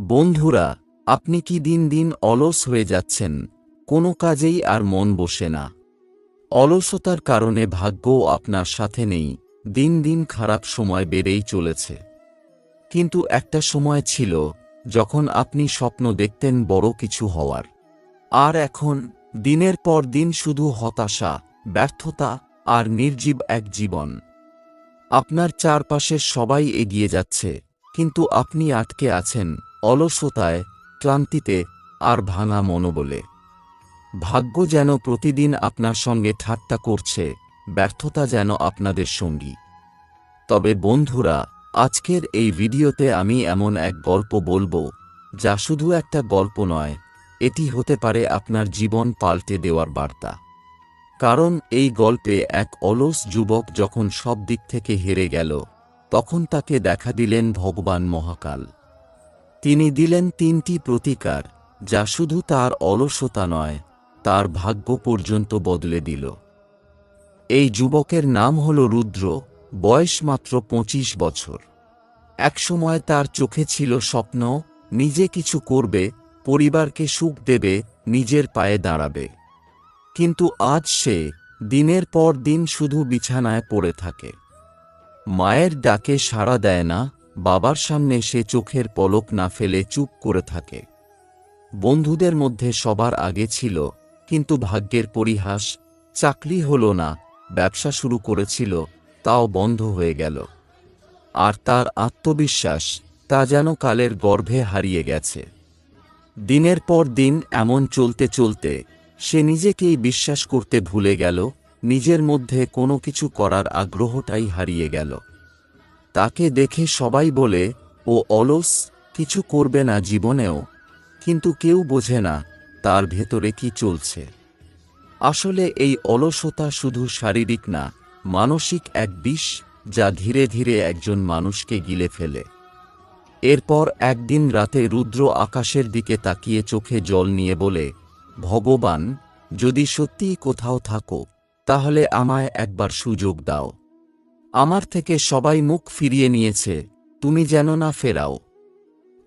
বন্ধুরা, আপনি কি দিন দিন অলস হয়ে যাচ্ছেন? কোনো কাজেই আর মন বসে না। অলসতার কারণে ভাগ্যও আপনার সাথে নেই। দিন দিন খারাপ সময় বেড়েই চলেছে। কিন্তু একটা সময় ছিল, যখন আপনি স্বপ্ন দেখতেন বড় কিছু হওয়ার। আর এখন, দিনের পর দিন শুধু হতাশা, ব্যর্থতা আর নির্জীব এক জীবন। আপনার চারপাশের সবাই এগিয়ে যাচ্ছে, কিন্তু আপনি আটকে আছেন। অলসতায়, ক্লান্তিতে আর ভাঙা মনোবলে। ভাগ্য যেন প্রতিদিন আপনার সঙ্গে ঠাট্টা করছে, ব্যর্থতা যেন আপনাদের সঙ্গী। তবে বন্ধুরা, আজকের এই ভিডিওতে আমি এমন এক গল্প বলব, যা শুধু একটা গল্প নয়, এটি হতে পারে আপনার জীবন পাল্টে দেওয়ার বার্তা। কারণ এই গল্পে এক অলস যুবক যখন সব দিক থেকে হেরে গেল, তখন তাকে দেখা দিলেন ভগবান মহাকাল। তিনি দিলেন তিনটি প্রতিকার, যা শুধু তার অলসতা নয়, তার ভাগ্য পর্যন্ত বদলে দিল। এই যুবকের নাম হল রুদ্র, বয়স মাত্র পঁচিশ বছর। একসময় তার চোখে ছিল স্বপ্ন, নিজে কিছু করবে, পরিবারকে সুখ দেবে, নিজের পায়ে দাঁড়াবে। কিন্তু আজ সে দিনের পর দিন শুধু বিছানায় পড়ে থাকে। মায়ের ডাকে সাড়া দেয় না বাবার সামনে সে চোখের পলক না ফেলে চুপ করে থাকে। বন্ধুদের মধ্যে সবার আগে ছিল, কিন্তু ভাগ্যের পরিহাস, চাকরি হল না, ব্যবসা শুরু করেছিল, তাও বন্ধ হয়ে গেল। আর তার আত্মবিশ্বাস, তা যেন কালের গর্ভে হারিয়ে গেছে। দিনের পর দিন এমন চলতে চলতে, সে নিজেকেই বিশ্বাস করতে ভুলে গেল, নিজের মধ্যে কোনো কিছু করার আগ্রহটাই হারিয়ে গেল। তাকে দেখে সবাই বলে, ও অলস, কিছু করবে না জীবনেও। কিন্তু কেউ বোঝে না, তার ভেতরে কি চলছে। আসলে এই অলসতা শুধু শারীরিক না, মানসিক এক বিষ যা ধীরে ধীরে একজন মানুষকে গিলে ফেলে। এরপর একদিন রাতে রুদ্র আকাশের দিকে তাকিয়ে চোখে জল নিয়ে বলে, ভগবান, যদি সত্যিই কোথাও থাকো, তাহলে আমায় একবার সুযোগ দাও। আমার থেকে সবাই মুখ ফিরিয়ে নিয়েছে, তুমি যেন না ফেরাও।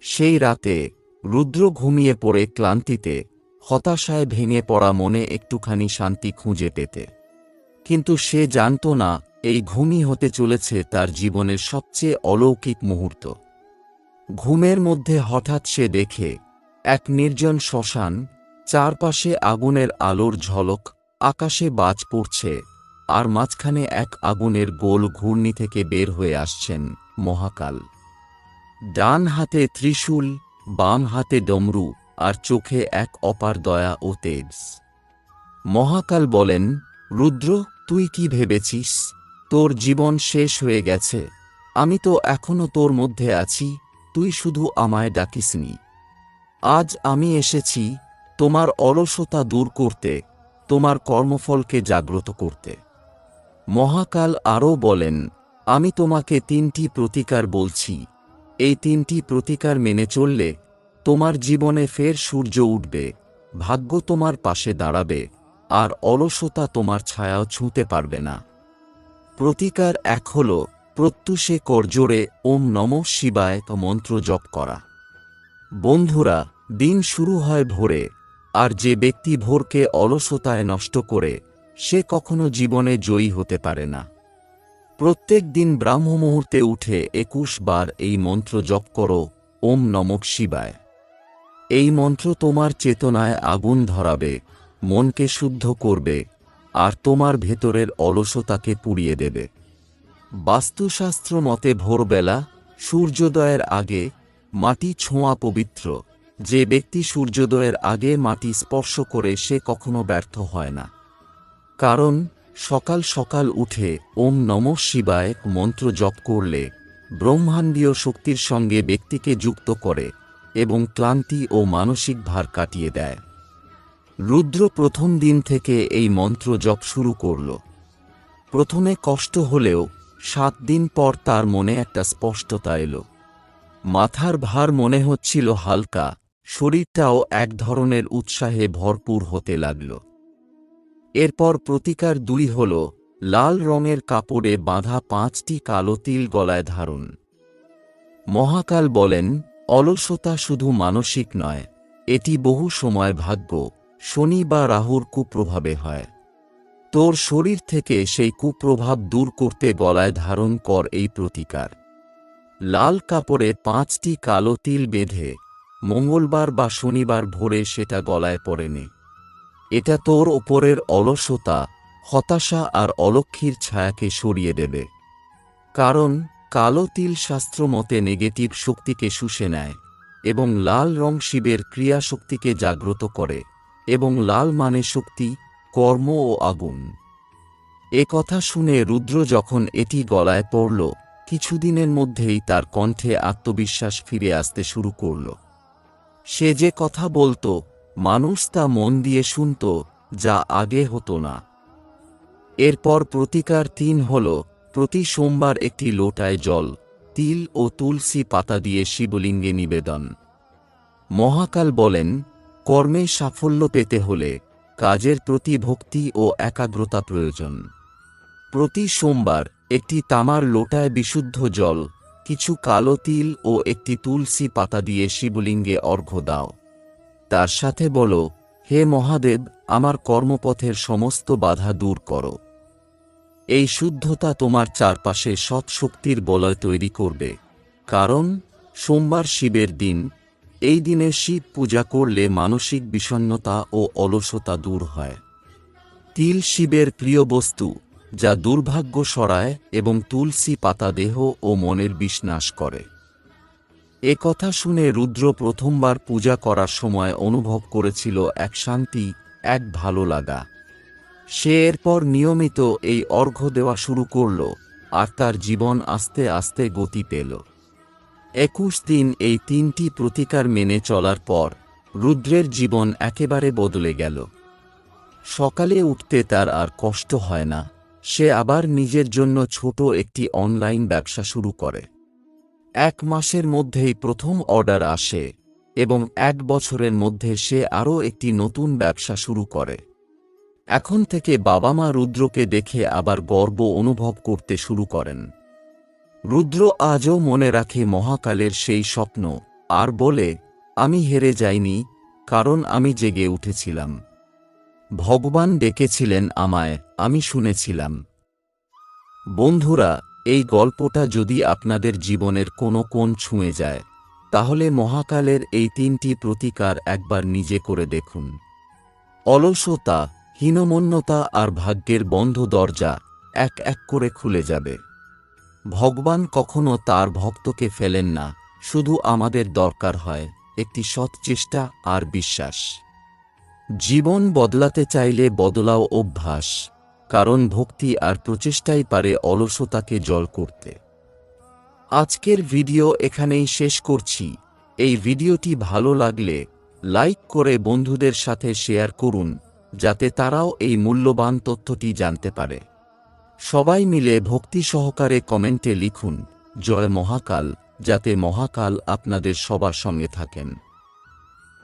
সেই রাতে, রুদ্র ঘুমিয়ে পড়ে ক্লান্তিতে, হতাশায় ভেঙে পড়া মনে একটুখানি শান্তি খুঁজে পেতে। কিন্তু সে জানত না, এই ঘুমই হতে চলেছে তার জীবনের সবচেয়ে অলৌকিক মুহূর্ত। ঘুমের মধ্যে হঠাৎ সে দেখে, এক নির্জন শ্মশান, চারপাশে আগুনের আলোর ঝলক, আকাশে বাজ পড়ছে। আর মাঝখানে এক আগুনের গোল ঘূর্ণি থেকে বের হয়ে আসছেন মহাকাল। ডান হাতে ত্রিশূল, বাম হাতে ডমরু, আর চোখে এক অপার দয়া ও তেজ। মহাকাল বলেন, রুদ্র, তুই কি ভেবেছিস? তোর জীবন শেষ হয়ে গেছে। আমি তো এখনও তোর মধ্যে আছি, তুই শুধু আমায় ডাকিসনি। আজ আমি এসেছি তোমার অলসতা দূর করতে, তোমার কর্মফলকে জাগ্রত করতে। মহাকাল আরও বলেন, আমি তোমাকে তিনটি প্রতিকার বলছি। এই তিনটি প্রতিকার মেনে চললে তোমার জীবনে ফের সূর্য উঠবে, ভাগ্য তোমার পাশে দাঁড়াবে, আর অলসতা তোমার ছায়াও ছুঁতে পারবে না। প্রতিকার এক হল, প্রত্যুষে করজোড়ে ওম নম শিবায় মন্ত্র জপ করা। বন্ধুরা, দিন শুরু হয় ভোরে, আর যে ব্যক্তি ভোরকে অলসতায় নষ্ট করে সে কখনো জীবনে জয়ী হতে পারে না। প্রত্যেক দিন ব্রাহ্ম মুহূর্তে উঠে একুশ বার এই মন্ত্র জপ করো, ওম নমক শিবায়। এই মন্ত্র তোমার চেতনায় আগুন ধরাবে, মনকে শুদ্ধ করবে, আর তোমার ভেতরের অলসতাকে পুড়িয়ে দেবে। বাস্তুশাস্ত্র মতে ভোরবেলা, সূর্যোদয়ের আগে মাটি ছোঁয়া পবিত্র, যে ব্যক্তি সূর্যোদয়ের আগে মাটি স্পর্শ করে সে কখনো ব্যর্থ হয় না। কারণ সকাল সকাল উঠে ওম নম শিবায় মন্ত্র জপ করলে ব্রহ্মাণ্ডীয় শক্তির সঙ্গে ব্যক্তিকে যুক্ত করে এবং ক্লান্তি ও মানসিক ভার কাটিয়ে দেয়। রুদ্র প্রথম দিন থেকে এই মন্ত্র জপ শুরু করল। প্রথমে কষ্ট হলেও সাত দিন পর তার মনে একটা স্পষ্টতা এলো। মাথার ভার মনে হচ্ছিল হালকা, শরীরটাও এক ধরনের উৎসাহে ভরপুর হতে লাগল। এরপর প্রতিকার দুই হল, লাল রঙের কাপড়ে বাঁধা পাঁচটি কালো তিল গলায় ধারণ। মহাকাল বলেন, অলসতা শুধু মানসিক নয়, এটি বহু সময় ভাগ্য, শনি বা রাহুর কুপ্রভাবে হয়। তোর শরীর থেকে সেই কুপ্রভাব দূর করতে গলায় ধারণ কর এই প্রতিকার। লাল কাপড়ে পাঁচটি কালো তিল বেঁধে, মঙ্গলবার বা শনিবার ভোরে সেটা গলায় পরে নে। এটা তোর ওপরের অলসতা, হতাশা আর অলক্ষীর ছায়াকে সরিয়ে দেবে। কারণ কালো তিল শাস্ত্র মতে নেগেটিভ শক্তিকে শুষে নেয় এবং লাল রং শিবের ক্রিয়া শক্তিকে জাগ্রত করে এবং লাল মানে শক্তি, কর্ম ও আগুন। এ কথা শুনে রুদ্র যখন এটি গলায় পড়ল, কিছুদিনের মধ্যেই তার কণ্ঠে আত্মবিশ্বাস ফিরে আসতে শুরু করল। সে যে কথা বলতো মানুষ তা মন দিয়ে শুনত, যা আগে হতো না। এরপর প্রতিকার তিন হল, প্রতি সোমবার একটি লোটায় জল, তিল ও তুলসী পাতা দিয়ে শিবলিঙ্গে নিবেদন। মহাকাল বলেন, কর্মে সাফল্য পেতে হলে কাজের প্রতি ভক্তি ও একাগ্রতা প্রয়োজন। প্রতি সোমবার একটি তামার লোটায় বিশুদ্ধ জল, কিছু কালো তিল ও একটি তুলসী পাতা দিয়ে শিবলিঙ্গে অর্ঘ্য দাও। তার সাথে বলো, হে মহাদেব, আমার কর্মপথের সমস্ত বাধা দূর করো। এই শুদ্ধতা তোমার চারপাশে সৎ শক্তির বলয় তৈরি করবে। কারণ, সোমবার শিবের দিন। এই দিনে শিব পূজা করলে মানসিক বিষণ্নতা ও অলসতা দূর হয়। তিল শিবের প্রিয় বস্তু, যা দুর্ভাগ্য সরায় এবং তুলসী পাতা দেহ ও মনের বিষ করে। এ কথা শুনে রুদ্র প্রথমবার পূজা করার সময় অনুভব করেছিল এক শান্তি, এক ভালো লাগা। সে এরপর নিয়মিত এই অর্ঘ্য দেওয়া শুরু করল আর তার জীবন আস্তে আস্তে গতি পেল। একুশ দিন এই তিনটি প্রতিকার মেনে চলার পর রুদ্রের জীবন একেবারে বদলে গেল। সকালে উঠতে তার আর কষ্ট হয় না, সে আবার নিজের জন্য ছোট একটি অনলাইন ব্যবসা শুরু করে। এক মাসের মধ্যেই প্রথম অর্ডার আসে এবং এক বছরের মধ্যে সে আরও একটি নতুন ব্যবসা শুরু করে। এখন থেকে বাবা মা রুদ্রকে দেখে আবার গর্ব অনুভব করতে শুরু করেন। রুদ্র আজও মনে রাখে মহাকালের সেই স্বপ্ন, আর বলে, আমি হেরে যাইনি, কারণ আমি জেগে উঠেছিলাম। ভগবান ডেকেছিলেন আমায়, আমি শুনেছিলাম। বন্ধুরা এই গল্পটা যদি আপনাদের জীবনের কোনো কোণ ছুঁয়ে যায়, তাহলে মহাকালের এই তিনটি প্রতিকার একবার নিজে করে দেখুন। অলসতা, হীনমন্যতা আর ভাগ্যের বন্ধ দরজা এক এক করে খুলে যাবে। ভগবান কখনো তার ভক্তকে ফেলেন না, শুধু আমাদের দরকার হয় একটি সৎ চেষ্টা আর বিশ্বাস। জীবন বদলাতে চাইলে বদলাও অভ্যাস কারণ ভক্তি আর প্রচেষ্টাই পারে অলসতাকে জল করতে। আজকের ভিডিও এখানেই শেষ করছি। এই ভিডিওটি ভালো লাগলে লাইক করে বন্ধুদের সাথে শেয়ার করুন, যাতে তারাও এই মূল্যবান তথ্যটি জানতে পারে। সবাই মিলে ভক্তি সহকারে কমেন্টে লিখুন, জয় মহাকাল, যাতে মহাকাল আপনাদের সবার সঙ্গে থাকেন।